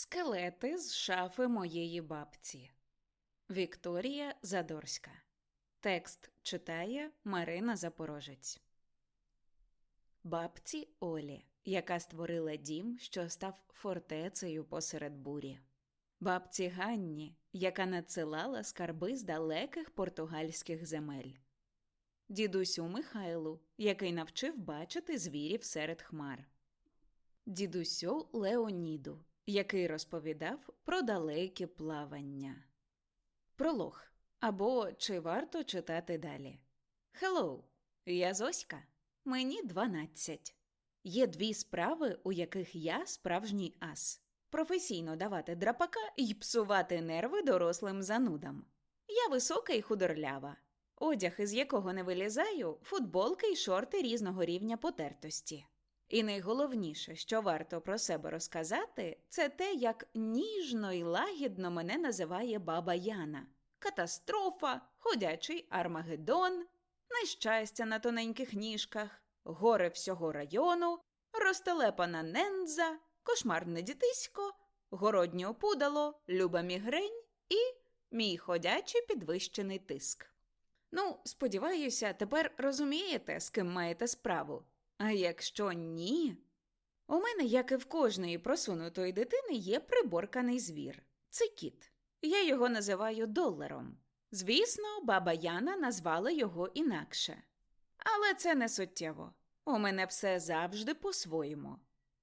Скелети з шафи моєї бабці. Вікторія Задорська. Текст читає Марина Запорожець. Бабці Олі, яка створила дім, що став фортецею посеред бурі. Бабці Ганні, яка надсилала скарби з далеких португальських земель. Дідусю Михайлу, який навчив бачити звірів серед хмар. Дідусю Леоніду, який розповідав про далекі плавання. Пролог. Або чи варто читати далі? Хеллоу, я Зоська. Мені 12. Є дві справи, у яких я справжній ас. Професійно давати драпака і псувати нерви дорослим занудам. Я висока і худорлява. Одяг, із якого не вилізаю, футболки й шорти різного рівня потертості. І найголовніше, що варто про себе розказати, це те, як ніжно і лагідно мене називає баба Яна. Катастрофа, ходячий Армагеддон, нещастя на тоненьких ніжках, горе всього району, розтелепана нендза, кошмарне дітисько, городнє опудало, люба мігрень і мій ходячий підвищений тиск. Ну, сподіваюся, тепер розумієте, з ким маєте справу. А якщо ні, у мене, як і в кожної просунутої дитини, є приборканий звір. Це кіт. Я його називаю доларом. Звісно, баба Яна назвала його інакше. Але це не суттєво. У мене все завжди по-своєму.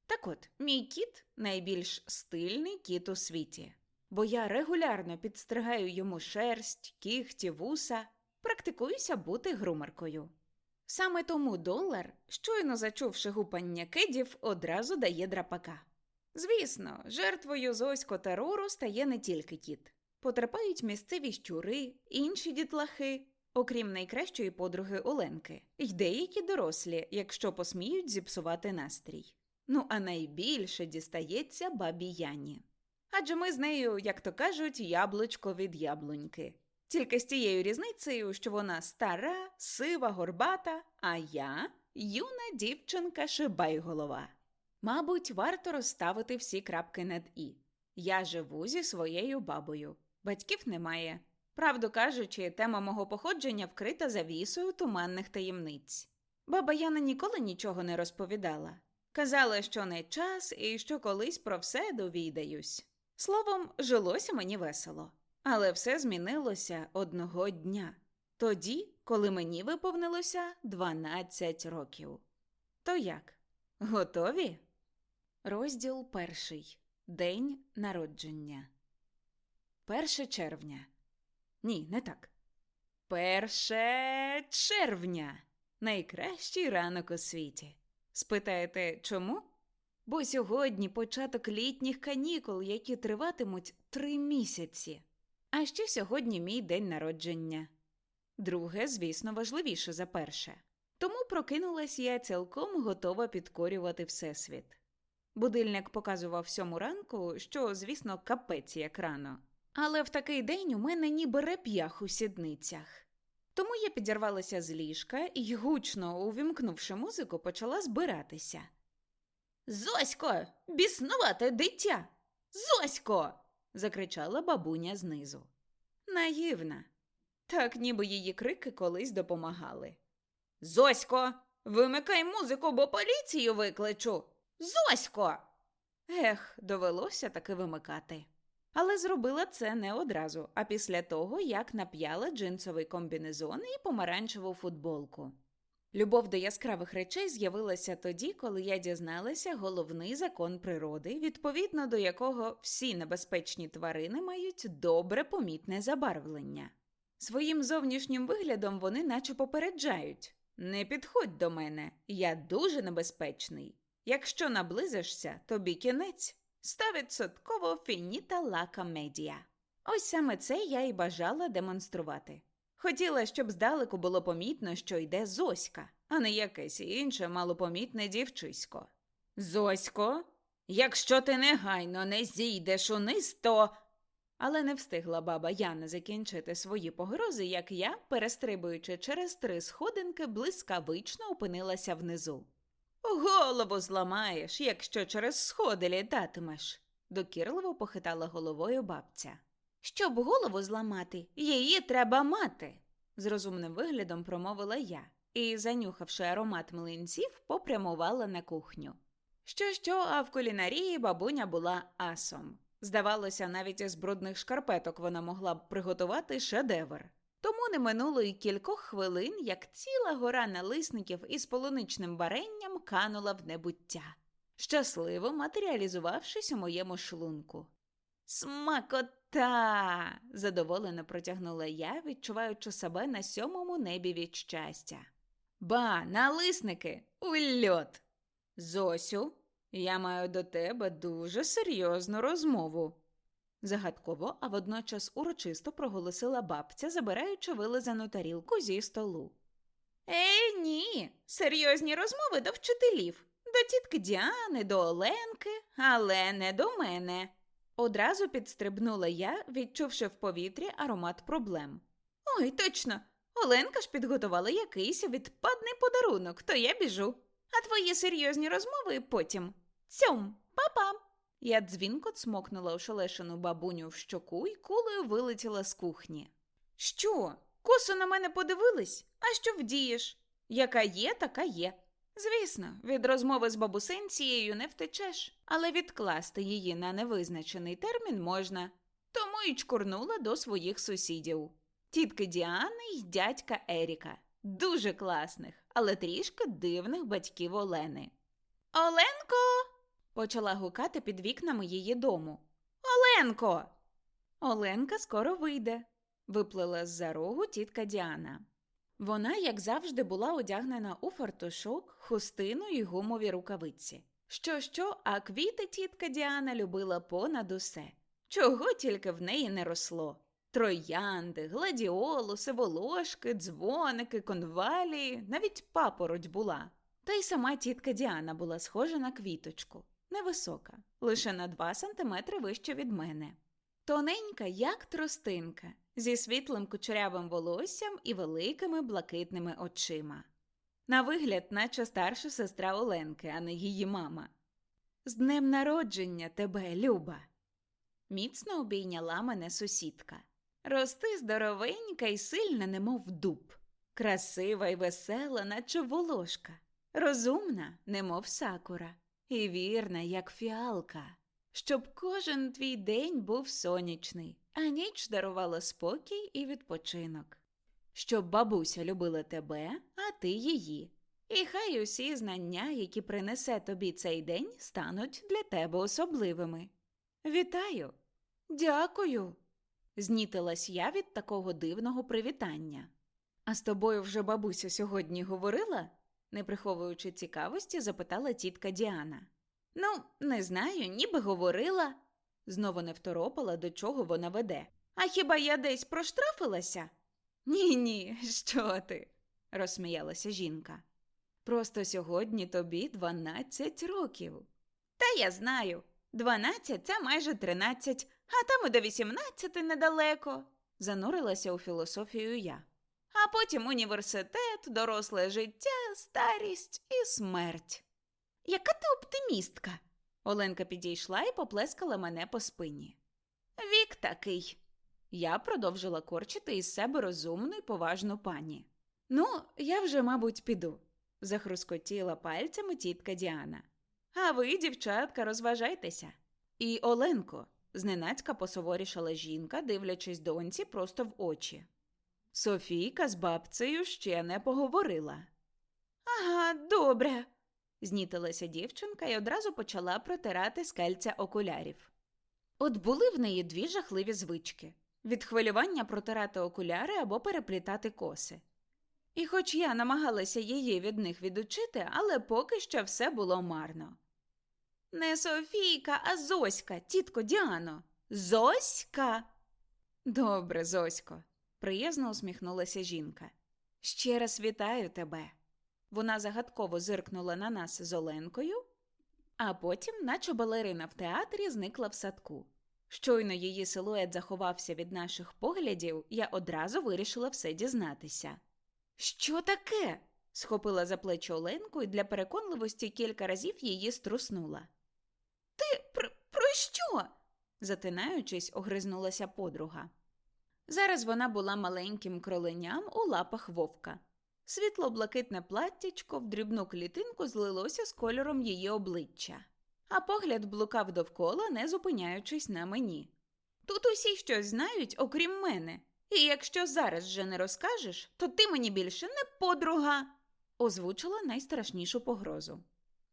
Так от, мій кіт найбільш стильний кіт у світі, бо я регулярно підстригаю йому шерсть, кігті, вуса, практикуюся бути грумеркою. Саме тому долар, щойно зачувши гупання кидів, одразу дає драпака. Звісно, жертвою зосько терору стає не тільки кіт. Потерпають місцеві щури, інші дітлахи, окрім найкращої подруги Оленки, й деякі дорослі, якщо посміють зіпсувати настрій. Ну а найбільше дістається бабі Яні. Адже ми з нею, як то кажуть, яблучко від яблуньки. Тільки з тією різницею, що вона стара, сива, горбата, а я юна дівчинка шибайголова. Мабуть, варто розставити всі крапки над і. Я живу зі своєю бабою. Батьків немає. Правду кажучи, тема мого походження вкрита завісою туманних таємниць. Баба Яна ніколи нічого не розповідала. Казала, що не час і що колись про все довідаюсь. Словом, жилося мені весело. Але все змінилося одного дня, тоді, коли мені виповнилося 12 років. То як? Готові? Розділ перший. День народження. Перше червня. Ні, не так. Перше червня. Найкращий ранок у світі. Спитаєте, чому? Бо сьогодні початок літніх канікул, які триватимуть три місяці. А ще сьогодні мій день народження. Друге, звісно, важливіше за перше. Тому прокинулась я цілком готова підкорювати Всесвіт. Будильник показував сьому ранку, що, звісно, капець як рано. Але в такий день у мене ніби реп'ях у сідницях. Тому я підірвалася з ліжка і, гучно увімкнувши музику, почала збиратися. Зосько, біснувате дитя! Зосько! Закричала бабуня знизу. Наївна. Так ніби її крики колись допомагали. Зосько, вимикай музику, бо поліцію викличу. Зосько. Ех, довелося таки вимикати. Але зробила це не одразу, а після того, як нап'яла джинсовий комбінезон і помаранчеву футболку. Любов до яскравих речей з'явилася тоді, коли я дізналася головний закон природи, відповідно до якого всі небезпечні тварини мають добре помітне забарвлення. Своїм зовнішнім виглядом вони наче попереджають не підходь до мене, я дуже небезпечний. Якщо наблизишся, тобі кінець. Стовідсотково фініта ла комедія. Ось саме це я й бажала демонструвати. Хотіла, щоб здалеку було помітно, що йде Зоська, а не якесь інше малопомітне дівчисько. Зосько, якщо ти негайно не зійдеш униз, то. Але не встигла баба Яна закінчити свої погрози, як я, перестрибуючи через три сходинки, блискавично опинилася внизу. Голову зламаєш, якщо через сходи літатимеш. докірливо похитала головою бабця. Щоб голову зламати, її треба мати, з розумним виглядом промовила я і, занюхавши аромат млинців, попрямувала на кухню. Що що, а в кулінарії бабуня була асом. Здавалося, навіть із брудних шкарпеток вона могла б приготувати шедевр. Тому не минуло й кількох хвилин, як ціла гора налисників із полуничним варенням канула в небуття, щасливо матеріалізувавшись у моєму шлунку. Смакота. Задоволено протягнула я, відчуваючи себе на сьомому небі від щастя. Ба, налисники, ульот. Зосю, я маю до тебе дуже серйозну розмову. Загадково, а водночас урочисто проголосила бабця, забираючи вилизану тарілку зі столу. Е, ні, серйозні розмови до вчителів, до тітки Діани, до Оленки, але не до мене. Одразу підстрибнула я, відчувши в повітрі аромат проблем. Ой, точно, Оленка ж підготувала якийсь відпадний подарунок, то я біжу. А твої серйозні розмови потім. Цьом, па-па!» Я дзвінко цмокнула ошелешену бабуню в щоку і кулею вилетіла з кухні. Що? Косо на мене подивились? А що вдієш? Яка є, така є. Звісно, від розмови з бабусенцією не втечеш, але відкласти її на невизначений термін можна. Тому й чкурнула до своїх сусідів. Тітки Діани й дядька Еріка. Дуже класних, але трішки дивних батьків Олени. Оленко. почала гукати під вікнами її дому. Оленко. Оленка скоро вийде, виплила з-за рогу тітка Діана. Вона, як завжди, була одягнена у фартушок, хустину й гумові рукавиці. Що, що, а квіти тітка Діана любила понад усе. Чого тільки в неї не росло. Троянди, гладіолуси, волошки, дзвоники, конвалії, навіть папороть була. Та й сама тітка Діана була схожа на квіточку, невисока, лише на два сантиметри вище від мене. Тоненька, як тростинка, зі світлим кучерявим волоссям і великими блакитними очима. На вигляд, наче старша сестра Оленки, а не її мама. З днем народження тебе, Люба. Міцно обійняла мене сусідка. Рости здоровенька і сильна, немов дуб, красива й весела, наче волошка, розумна, немов сакура, і вірна, як фіалка, щоб кожен твій день був сонячний, а ніч дарувала спокій і відпочинок. Щоб бабуся любила тебе, а ти її. І хай усі знання, які принесе тобі цей день, стануть для тебе особливими. Вітаю! Дякую. Знітилась я від такого дивного привітання. А з тобою вже бабуся сьогодні говорила? не приховуючи цікавості, запитала тітка Діана. Ну, не знаю, ніби говорила. Знову не второпала, до чого вона веде. А хіба я десь проштрафилася? Ні, ні, що ти? розсміялася жінка. Просто сьогодні тобі дванадцять років. Та я знаю, дванадцять це майже тринадцять, а там і до вісімнадцяти недалеко, занурилася у філософію я. А потім університет, доросле життя, старість і смерть. Яка ти оптимістка? Оленка підійшла і поплескала мене по спині. Вік такий. Я продовжила корчити із себе розумну й поважну пані. Ну, я вже, мабуть, піду, захрускотіла пальцями тітка Діана. А ви, дівчатка, розважайтеся. І Оленко, зненацька посуворішала жінка, дивлячись доньці просто в очі. Софійка з бабцею ще не поговорила. Ага, добре, знітилася дівчинка і одразу почала протирати скельця окулярів. От були в неї дві жахливі звички від хвилювання протирати окуляри або переплітати коси. І хоч я намагалася її від них відучити, але поки що все було марно. Не Софійка, а Зоська, тітко Діано. Зоська. Добре, Зосько, приязно усміхнулася жінка. Ще раз вітаю тебе. Вона загадково зиркнула на нас з Оленкою, а потім, наче балерина в театрі, зникла в садку. Щойно її силует заховався від наших поглядів, я одразу вирішила все дізнатися. Що таке? схопила за плечі Оленку і для переконливості кілька разів її струснула. Ти про, про що? затинаючись, огризнулася подруга. Зараз вона була маленьким кроленям у лапах вовка. Світло-блакитне платтячко в дрібну клітинку злилося з кольором її обличчя, а погляд блукав довкола, не зупиняючись на мені. Тут усі щось знають, окрім мене, і якщо зараз же не розкажеш, то ти мені більше не подруга, озвучила найстрашнішу погрозу.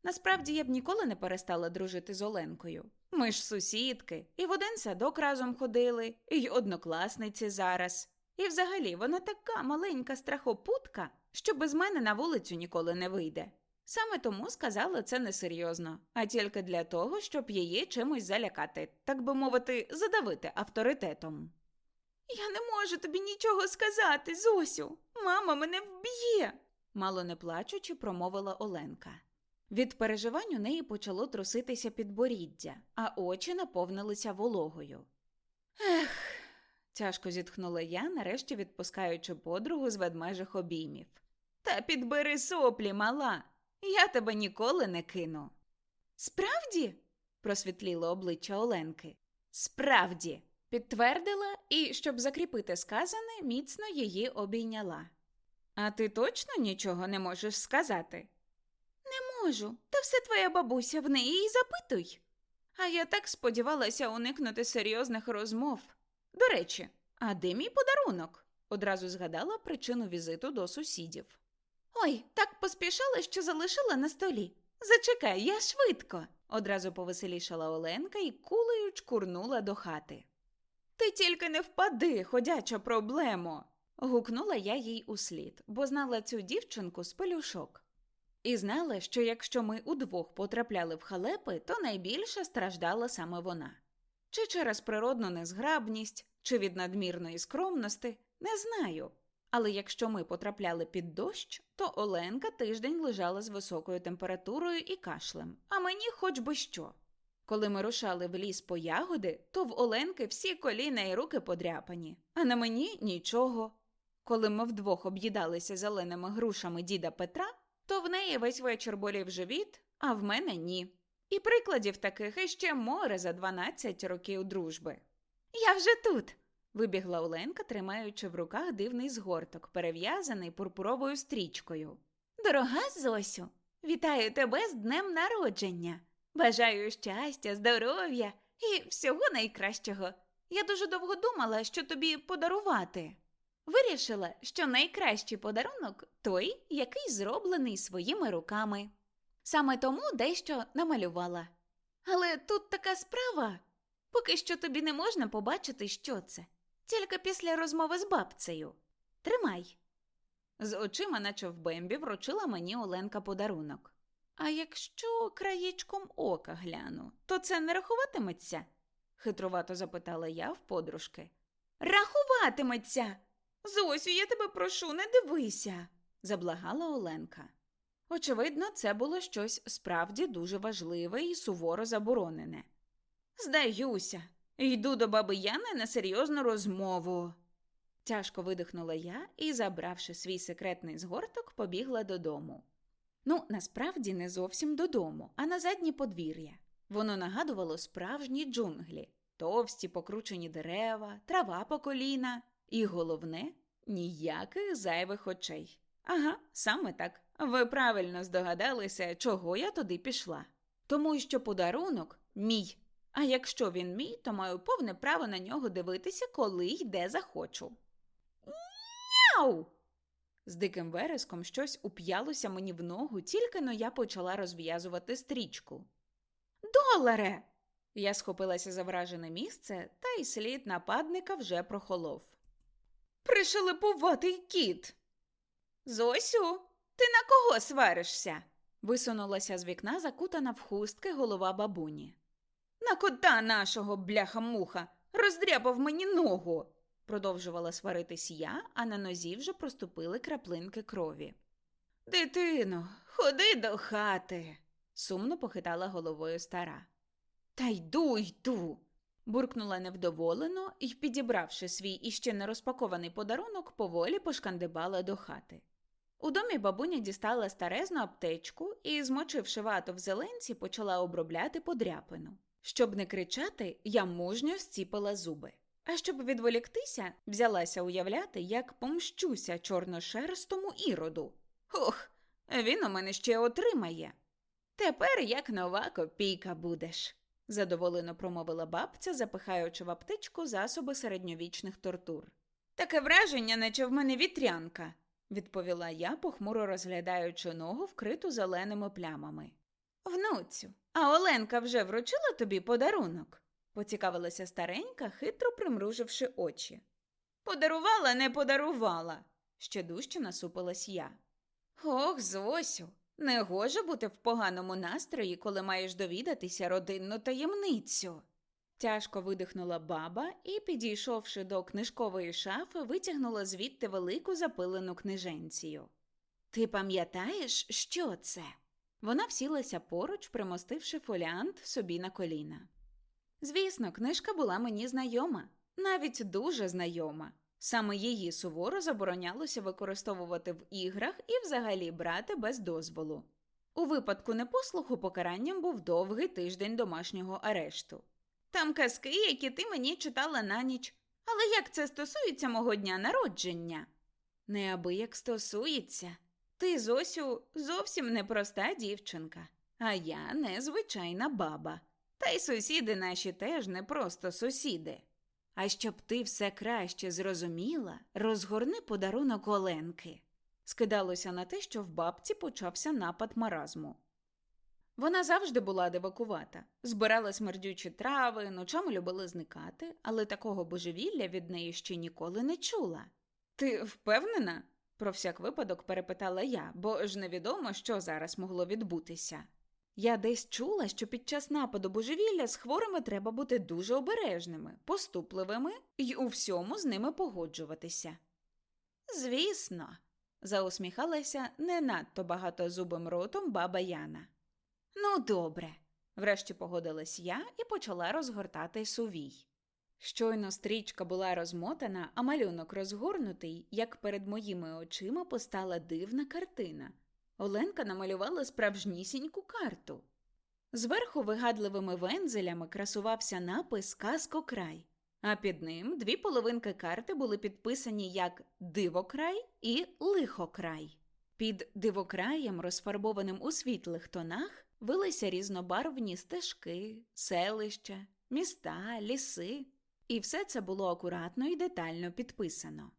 Насправді я б ніколи не перестала дружити з Оленкою. Ми ж сусідки, і в один садок разом ходили, і однокласниці зараз. І взагалі вона така маленька страхопутка, що без мене на вулицю ніколи не вийде. Саме тому сказала це несерйозно, а тільки для того, щоб її чимось залякати, так би мовити, задавити авторитетом. Я не можу тобі нічого сказати, Зосю. Мама мене вб'є, мало не плачучи, промовила Оленка. Від переживань у неї почало труситися підборіддя, а очі наповнилися вологою. Ех, тяжко зітхнула я, нарешті відпускаючи подругу з ведмежих обіймів. Та підбери соплі, мала, я тебе ніколи не кину. Справді? просвітліло обличчя Оленки. Справді, підтвердила і, щоб закріпити сказане, міцно її обійняла. А ти точно нічого не можеш сказати? Не можу, та все твоя бабуся в неї і запитуй. А я так сподівалася уникнути серйозних розмов. До речі, а де мій подарунок? Одразу згадала причину візиту до сусідів. Ой, так поспішала, що залишила на столі. Зачекай, я швидко. одразу повеселішала Оленка і кулею чкурнула до хати. Ти тільки не впади, ходяча проблемо. гукнула я їй услід, бо знала цю дівчинку з пелюшок. І знала, що якщо ми удвох потрапляли в халепи, то найбільше страждала саме вона. Чи через природну незграбність, чи від надмірної скромності, не знаю. Але якщо ми потрапляли під дощ, то Оленка тиждень лежала з високою температурою і кашлем, а мені хоч би що. Коли ми рушали в ліс по ягоди, то в Оленки всі коліна і руки подряпані, а на мені нічого. Коли ми вдвох об'їдалися зеленими грушами діда Петра, то в неї весь вечір болів живіт, а в мене ні. І прикладів таких іще море за 12 років дружби. Я вже тут. вибігла Оленка, тримаючи в руках дивний згорток, перев'язаний пурпуровою стрічкою. Дорога Зосю, вітаю тебе з днем народження. Бажаю щастя, здоров'я і всього найкращого. Я дуже довго думала, що тобі подарувати. Вирішила, що найкращий подарунок той, який зроблений своїми руками. Саме тому дещо намалювала. Але тут така справа. Поки що тобі не можна побачити, що це, тільки після розмови з бабцею. Тримай. З очима, наче в бембі, вручила мені Оленка подарунок. А якщо краєчком ока гляну, то це не рахуватиметься? хитрувато запитала я в подружки. Рахуватиметься. Зосю, я тебе прошу, не дивися, заблагала Оленка. Очевидно, це було щось справді дуже важливе і суворо заборонене. Здаюся, йду до баби Яни на серйозну розмову. Тяжко видихнула я і, забравши свій секретний згорток, побігла додому. Ну, насправді не зовсім додому, а на заднє подвір'я. Воно нагадувало справжні джунглі, товсті покручені дерева, трава по коліна, і головне ніяких зайвих очей. Ага, саме так. Ви правильно здогадалися, чого я туди пішла. Тому що подарунок мій. А якщо він мій, то маю повне право на нього дивитися, коли й де захочу. Няу! З диким вереском щось уп'ялося мені в ногу, тільки но я почала розв'язувати стрічку. Доларе! Я схопилася за вражене місце, та й слід нападника вже прохолов. Пришелепуватий кіт. Зосю, ти на кого сваришся? висунулася з вікна закутана в хустки голова бабуні. На кота нашого, бляха-муха, роздряпав мені ногу, продовжувала сваритись я, а на нозі вже проступили краплинки крові. Дитино, ходи до хати, сумно похитала головою стара. Та йду, йду. буркнула невдоволено і, підібравши свій іще не розпакований подарунок, поволі пошкандибала до хати. У домі бабуня дістала старезну аптечку і, змочивши вату в зеленці, почала обробляти подряпину. Щоб не кричати, я мужньо зціпила зуби. А щоб відволіктися, взялася уявляти, як помщуся чорношерстому іроду. Ох, він у мене ще отримає. Тепер як нова копійка будеш, задоволено промовила бабця, запихаючи в аптечку засоби середньовічних тортур. Таке враження, наче в мене вітрянка, відповіла я, похмуро розглядаючи ногу, вкриту зеленими плямами. Внуцю, а Оленка вже вручила тобі подарунок? поцікавилася старенька, хитро примруживши очі. Подарувала, не подарувала, ще дужче насупилась я. Ох, Зосю, не гоже бути в поганому настрої, коли маєш довідатися родинну таємницю. Тяжко видихнула баба і, підійшовши до книжкової шафи, витягнула звідти велику запилену книженцію. Ти пам'ятаєш, що це? Вона всілася поруч, примостивши фоліант собі на коліна. Звісно, книжка була мені знайома, навіть дуже знайома. Саме її суворо заборонялося використовувати в іграх і взагалі брати без дозволу. У випадку непослуху покаранням був довгий тиждень домашнього арешту. Там казки, які ти мені читала на ніч. Але як це стосується мого дня народження? Неабияк стосується. Ти, Зосю, зовсім непроста дівчинка, а я незвичайна баба. Та й сусіди наші теж не просто сусіди. А щоб ти все краще зрозуміла, розгорни подарунок Оленки. Скидалося на те, що в бабці почався напад маразму. Вона завжди була дивакувата, збирала смердючі трави, ночами любила зникати, але такого божевілля від неї ще ніколи не чула. Ти впевнена? про всяк випадок перепитала я, бо ж невідомо, що зараз могло відбутися. Я десь чула, що під час нападу божевілля з хворими треба бути дуже обережними, поступливими і у всьому з ними погоджуватися. Звісно, заусміхалася не надто багатозубим ротом баба Яна. Ну, добре, врешті погодилась я і почала розгортати сувій. Щойно стрічка була розмотана, а малюнок розгорнутий, як перед моїми очима постала дивна картина. Оленка намалювала справжнісіньку карту. Зверху вигадливими вензелями красувався напис Казкокрай, а під ним дві половинки карти були підписані як Дивокрай і Лихокрай. Під дивокраєм, розфарбованим у світлих тонах, вилися різнобарвні стежки, селища, міста, ліси, і все це було акуратно і детально підписано.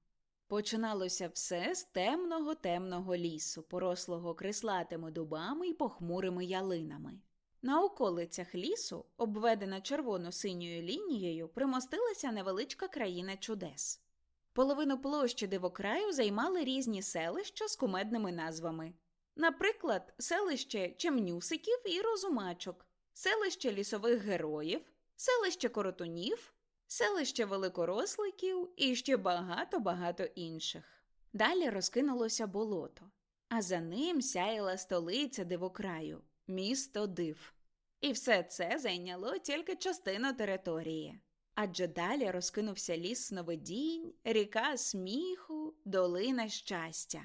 Починалося все з темного темного лісу, порослого крислатими дубами і похмурими ялинами. На околицях лісу, обведена червоно-синьою лінією, примостилася невеличка країна чудес. Половину площі дивокраю займали різні селища з кумедними назвами. Наприклад, селище Чемнюсиків і Розумачок, селище лісових героїв, селище Коротунів, селище великоросликів і ще багато-багато інших. Далі розкинулося болото, а за ним сяяла столиця дивокраю місто див. І все це зайняло тільки частину території. Адже далі розкинувся ліс сновидінь, ріка сміху, долина щастя.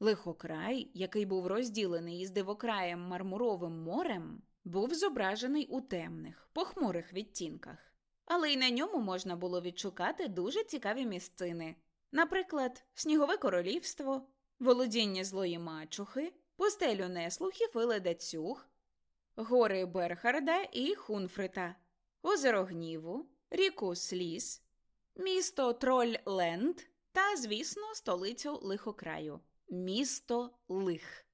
Лихокрай, який був розділений із дивокраєм Мармуровим морем, був зображений у темних, похмурих відтінках, але й на ньому можна було відшукати дуже цікаві місцини, наприклад, Снігове королівство, володіння злої мачухи, пустелю неслухів і ледацюг, гори Берхарда і Хунфрита, озеро Гніву, ріку Сліз, місто Троль-Ленд та, звісно, столицю лихокраю місто Лих.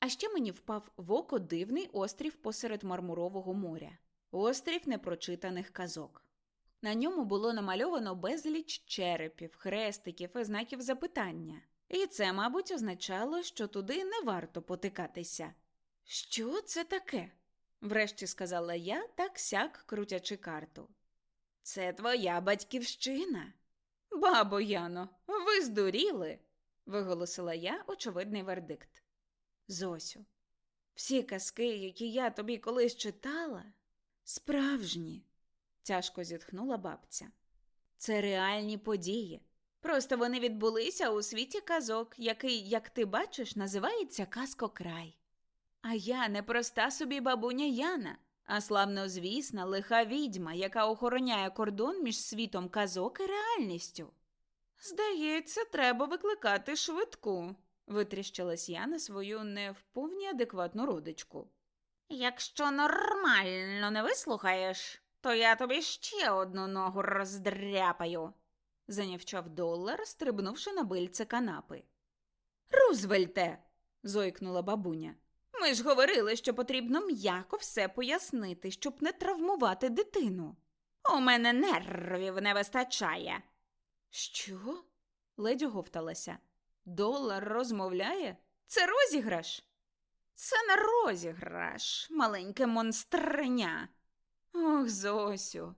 А ще мені впав в око дивний острів посеред Мармурового моря острів непрочитаних казок. На ньому було намальовано безліч черепів, хрестиків і знаків запитання. І це, мабуть, означало, що туди не варто потикатися. Що це таке? врешті сказала я, так сяк крутячи карту. Це твоя батьківщина. Бабо Яно, ви здуріли, виголосила я очевидний вердикт. Зосю, всі казки, які я тобі колись читала, справжні, тяжко зітхнула бабця. Це реальні події. Просто вони відбулися у світі казок, який, як ти бачиш, називається Казкокрай. А я не проста собі бабуня Яна, а славнозвісна лиха відьма, яка охороняє кордон між світом казок і реальністю. Здається, треба викликати швидку, витріщилась я на свою не вповні адекватну родичку. Якщо нормально не вислухаєш, то я тобі ще одну ногу роздряпаю, занявчав долар, стрибнувши на бильце канапи. Рузвельте. зойкнула бабуня. Ми ж говорили, що потрібно м'яко все пояснити, щоб не травмувати дитину. У мене нервів не вистачає. Що? ледь оговталася. Долар розмовляє? Це розіграш? Це не розіграш, маленьке монстреня. Ох, Зосю,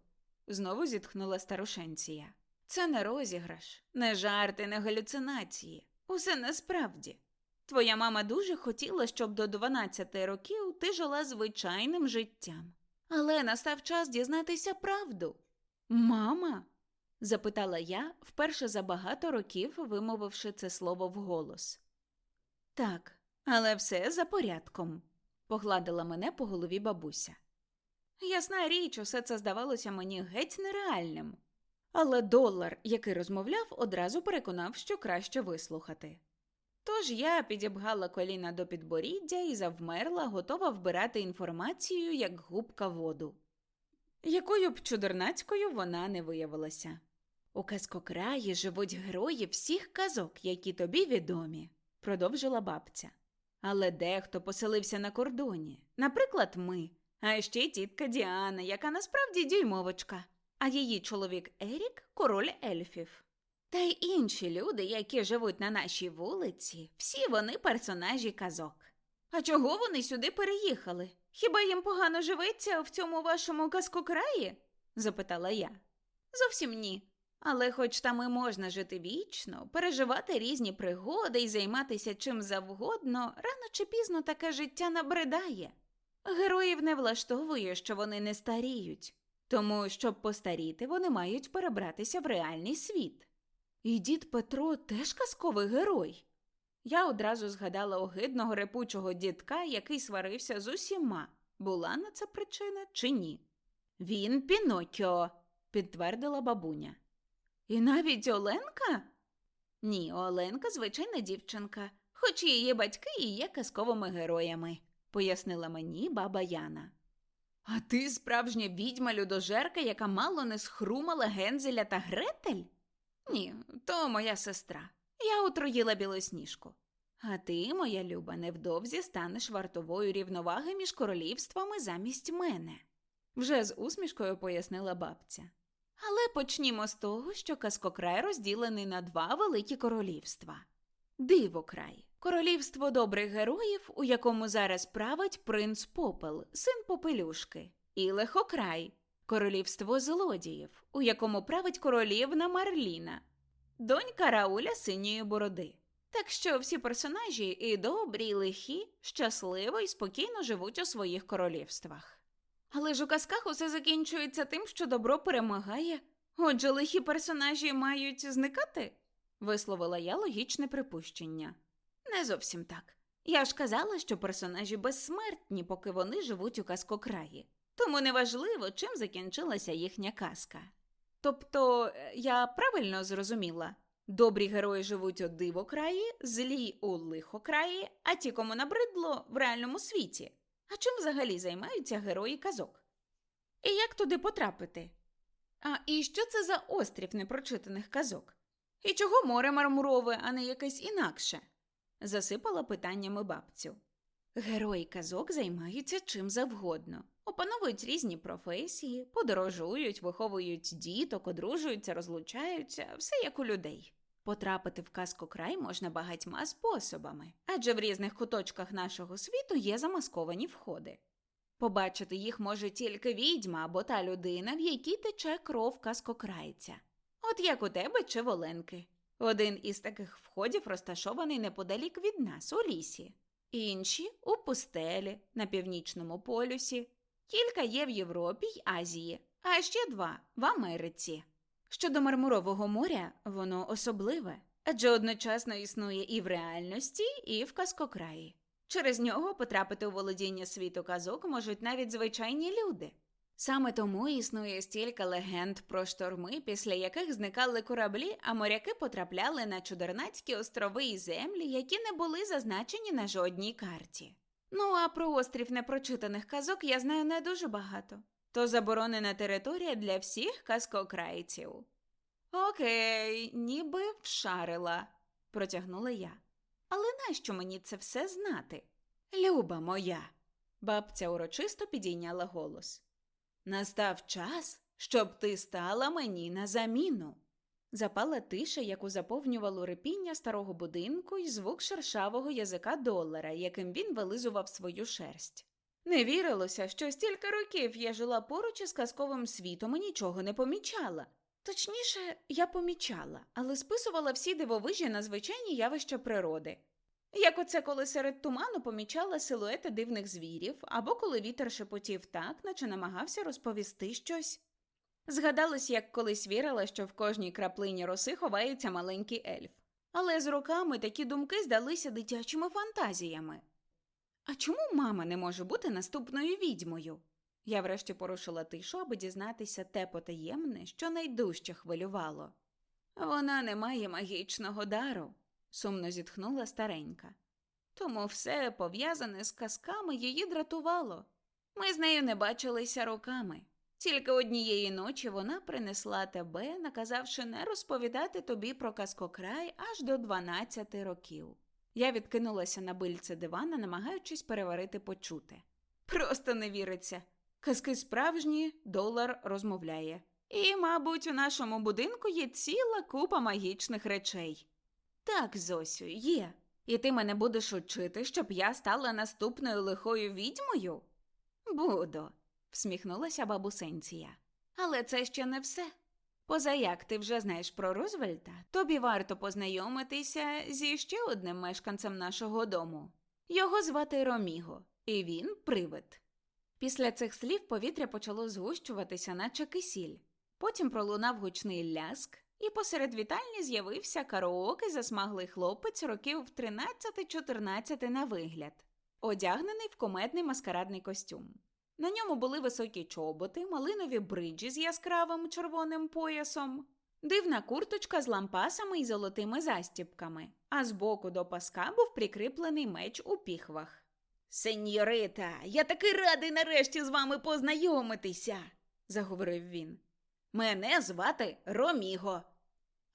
знову зітхнула старушенція. Це не розіграш, не жарти, не галюцинації. Усе насправді. Твоя мама дуже хотіла, щоб до 12 років ти жила звичайним життям. Але настав час дізнатися правду. Мама? Запитала я, вперше за багато років вимовивши це слово вголос. Так, але все за порядком, погладила мене по голові бабуся. Ясна річ, усе це здавалося мені геть нереальним. Але долар, який розмовляв, одразу переконав, що краще вислухати. Тож я підібгала коліна до підборіддя і завмерла, готова вбирати інформацію, як губка воду. Якою б чудернацькою вона не виявилася. У казкокраї живуть герої всіх казок, які тобі відомі, продовжила бабця. Але дехто поселився на кордоні, наприклад, ми, а ще тітка Діана, яка насправді дюймовочка, а її чоловік Ерік король ельфів. Та й інші люди, які живуть на нашій вулиці, всі вони персонажі казок. А чого вони сюди переїхали? Хіба їм погано живеться в цьому вашому казкокраї? запитала я. Зовсім ні. Але хоч там і можна жити вічно, переживати різні пригоди і займатися чим завгодно, рано чи пізно таке життя набридає. Героїв не влаштовує, що вони не старіють, тому, щоб постаріти, вони мають перебратися в реальний світ. І дід Петро теж казковий герой. Я одразу згадала огидного репучого дідка, який сварився з усіма, була на це причина чи ні. Він Пінокіо, підтвердила бабуня. І навіть Оленка? Ні, Оленка звичайна дівчинка, хоч її батьки і є казковими героями, пояснила мені баба Яна. А ти справжня відьма людожерка, яка мало не схрумала Гензеля та Гретель? Ні, то моя сестра. Я отруїла білосніжку. А ти, моя люба, невдовзі станеш вартовою рівноваги між королівствами замість мене, вже з усмішкою пояснила бабця. Але почнімо з того, що казкокрай розділений на два великі королівства. Дивокрай королівство добрих героїв, у якому зараз править принц Попел, син Попелюшки, і лихокрай королівство злодіїв, у якому править королівна Марліна, донька Рауля синьої бороди. Так що всі персонажі і добрі, і лихі, щасливо і спокійно живуть у своїх королівствах. Але ж у казках усе закінчується тим, що добро перемагає. Отже, лихі персонажі мають зникати? висловила я логічне припущення. Не зовсім так. Я ж казала, що персонажі безсмертні, поки вони живуть у казкокраї. Тому неважливо, чим закінчилася їхня казка. Тобто, е, я правильно зрозуміла, добрі герої живуть у дивокраї, злі у лихокраї, а ті, кому набридло в реальному світі. А чим взагалі займаються герої казок? І як туди потрапити? А і що це за острів непрочитаних казок? І чого море мармурове, а не якесь інакше? засипала питаннями бабцю. Герої казок займаються чим завгодно, опановують різні професії, подорожують, виховують діток, одружуються, розлучаються, все як у людей. Потрапити в казкокрай можна багатьма способами, адже в різних куточках нашого світу є замасковані входи. Побачити їх може тільки відьма або та людина, в якій тече кров казкокрайця. От як у тебе чи Воленки. Один із таких входів розташований неподалік від нас у лісі, інші у пустелі на північному полюсі, кілька є в Європі й Азії, а ще два в Америці. Щодо мармурового моря, воно особливе, адже одночасно існує і в реальності, і в казкокраї. Через нього потрапити у володіння світу казок можуть навіть звичайні люди. Саме тому існує стільки легенд про шторми, після яких зникали кораблі, а моряки потрапляли на чудернацькі острови і землі, які не були зазначені на жодній карті. Ну а про острів непрочитаних казок я знаю не дуже багато. То заборонена територія для всіх казкокрайців. Окей, ніби вшарила, протягнула я. Але нащо мені це все знати? Люба моя. Бабця урочисто підійняла голос. Настав час, щоб ти стала мені на заміну. Запала тиша, яку заповнювало репіння старого будинку і звук шершавого язика долара, яким він вилизував свою шерсть. Не вірилося, що стільки років я жила поруч із казковим світом і нічого не помічала. Точніше, я помічала, але списувала всі дивовижі на звичайні явища природи. Як оце, коли серед туману помічала силуети дивних звірів, або коли вітер шепотів так, наче намагався розповісти щось. Згадалось, як колись вірила, що в кожній краплині роси ховається маленький ельф. Але з роками такі думки здалися дитячими фантазіями. А чому мама не може бути наступною відьмою? Я врешті порушила тишу, аби дізнатися те потаємне, що найдужче хвилювало. Вона не має магічного дару, сумно зітхнула старенька. Тому все пов'язане з казками її дратувало. Ми з нею не бачилися роками. Тільки однієї ночі вона принесла тебе, наказавши не розповідати тобі про казкокрай аж до 12 років. Я відкинулася на бильце дивана, намагаючись переварити почуте. Просто не віриться. Казки справжні, долар розмовляє. І, мабуть, у нашому будинку є ціла купа магічних речей. Так, Зосю, є. І ти мене будеш учити, щоб я стала наступною лихою відьмою? Буду, всміхнулася бабусенція. Але це ще не все. Позаяк ти вже знаєш про Рузвельта, тобі варто познайомитися зі ще одним мешканцем нашого дому. Його звати Роміго, і він привид. Після цих слів повітря почало згущуватися, наче кисіль. Потім пролунав гучний ляск, і посеред вітальні з'явився караоке засмаглий хлопець років 13-14 на вигляд, одягнений в комедний маскарадний костюм. На ньому були високі чоботи, малинові бриджі з яскравим червоним поясом, дивна курточка з лампасами і золотими застіпками, а збоку до паска був прикріплений меч у піхвах. Сеньорита, я таки радий нарешті з вами познайомитися, заговорив він. Мене звати Роміго.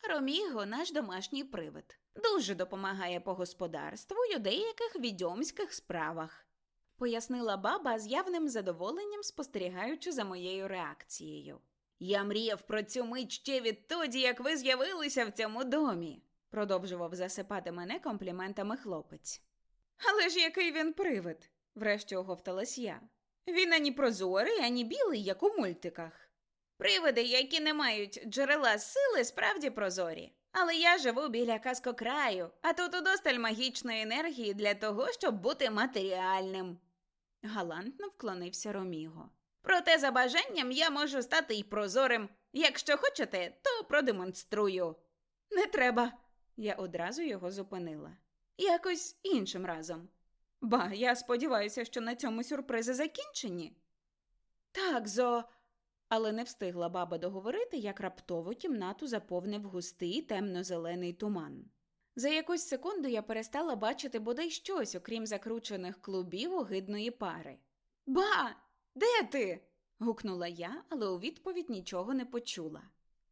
Роміго наш домашній привид. Дуже допомагає по господарству й у деяких відьомських справах, пояснила баба з явним задоволенням, спостерігаючи за моєю реакцією. Я мріяв про цю мить ще відтоді, як ви з'явилися в цьому домі, продовжував засипати мене компліментами хлопець. Але ж який він привид, врешті оговталась я. Він ані прозорий, ані білий, як у мультиках. Привиди, які не мають джерела сили, справді прозорі. Але я живу біля казкокраю, а тут удосталь магічної енергії для того, щоб бути матеріальним. Галантно вклонився Роміго. Проте за бажанням я можу стати й прозорим. Якщо хочете, то продемонструю. Не треба. Я одразу його зупинила. Якось іншим разом. Ба, я сподіваюся, що на цьому сюрпризи закінчені. Так, зо. Але не встигла баба договорити, як раптово кімнату заповнив густий темно-зелений туман. За якусь секунду я перестала бачити бодай щось, окрім закручених клубів огидної пари. Ба, де ти? гукнула я, але у відповідь нічого не почула.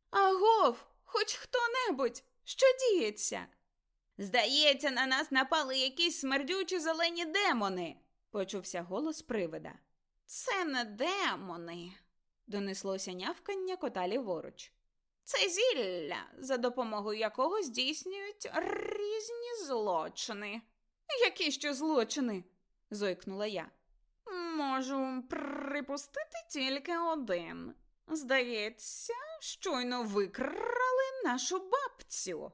Агов, хоч хто небудь, що діється? Здається, на нас напали якісь смердючі зелені демони, почувся голос привида. Це не демони, донеслося нявкання кота ліворуч. Це зілля, за допомогою якого здійснюють різні злочини. Які ще злочини? зойкнула я. Можу припустити тільки один. Здається, щойно викрали нашу бабцю.